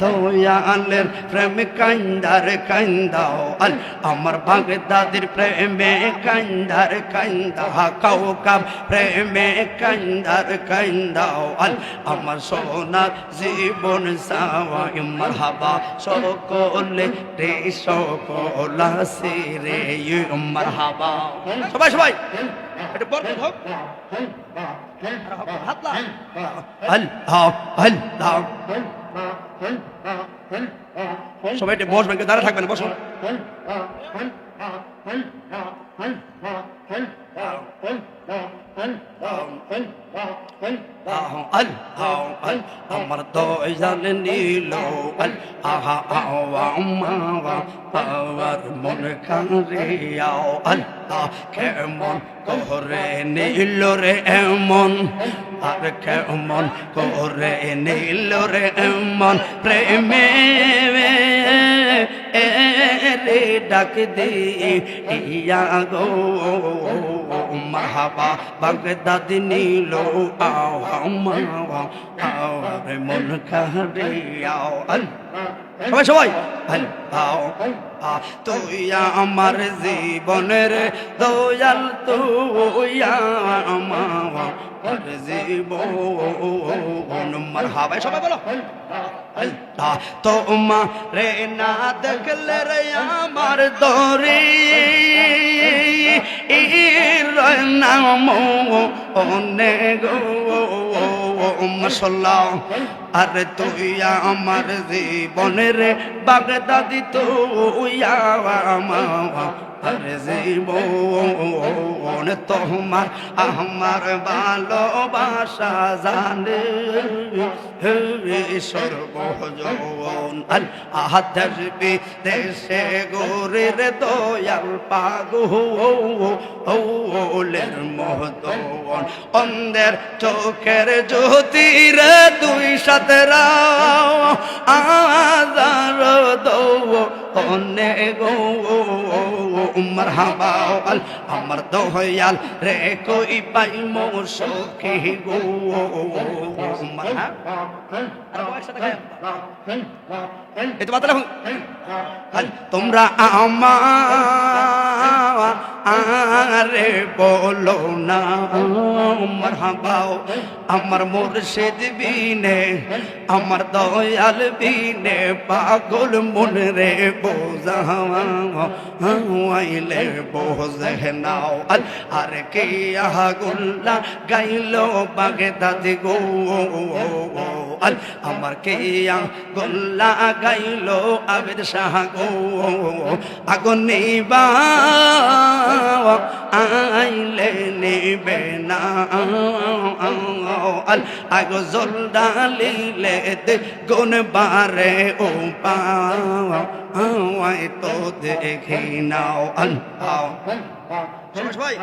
দয়ালের প্রেম কান্দার কান্দাও আল আমার বাগদাদের প্রেমে কান্দার কান্দা কাউকাব প্রেমে কান্দার কান্দাও আল আমার সোনার জীবন সাওয়াই মারহাবা সকলে রে সকলা সিরে মারহাবা। সবাই সবাই এটা বরকত হোক। হাত লাগ আল্লাহ আল্লাহ। Helfer, Helfer, Helfer. সবাই একটু বসবেন দাঁড়া থাকবেন বসুন আমার দয়াল নীল আহা পাওয়ার মন কারে আও আল্লাহ কেমন করে নীল রে এমন আর কেমন করে নীল রে এমন প্রেমে ডাক দে ইয়া গো। মাহাবা বাগদাদ নীল আওয়ার মন কারে আও সবাই সবাই আল্লাহ তুই আমার জীবনের দয়াল তুই আমার জীবন। মারহাবা সবাই বলো। আল্লাহ তোমা রে না দেখলে রে আমার দরে নাম অনেক। মশলা আরে তুই আমার জীবনের বাগদাদি, তুই আমার আরে জীবন তোমার। আমার ভালোবাসা জানে সর্বজন। আহাদের দেশে গোরের দয়াল পাগো ওলের মহতন অন্ধের চোখের জ্যোতির দুই আজার দৌ অনেক উমর হাবাল আমার দয়াল রে কই পাই মোর সখী গো। উমর তোমরা আমারে বলো না, আমার হাবাও, আমার মুর্শিদ বিনে, আমার দয়াল বিনে, পাগল মন রে বোঝাইলে বোঝে নাও। আর কে আগুল্লা গাইলো বাগে দাদি গো আমার কে গোল্লা গাইল আবেদ শাহ গো? আগুন নিবা আইলে নেবে না। আল আগ জল ডালিলে দে গুন বারে ও পাওয়াই তো দেখি নাও। আল্লাহ সবাই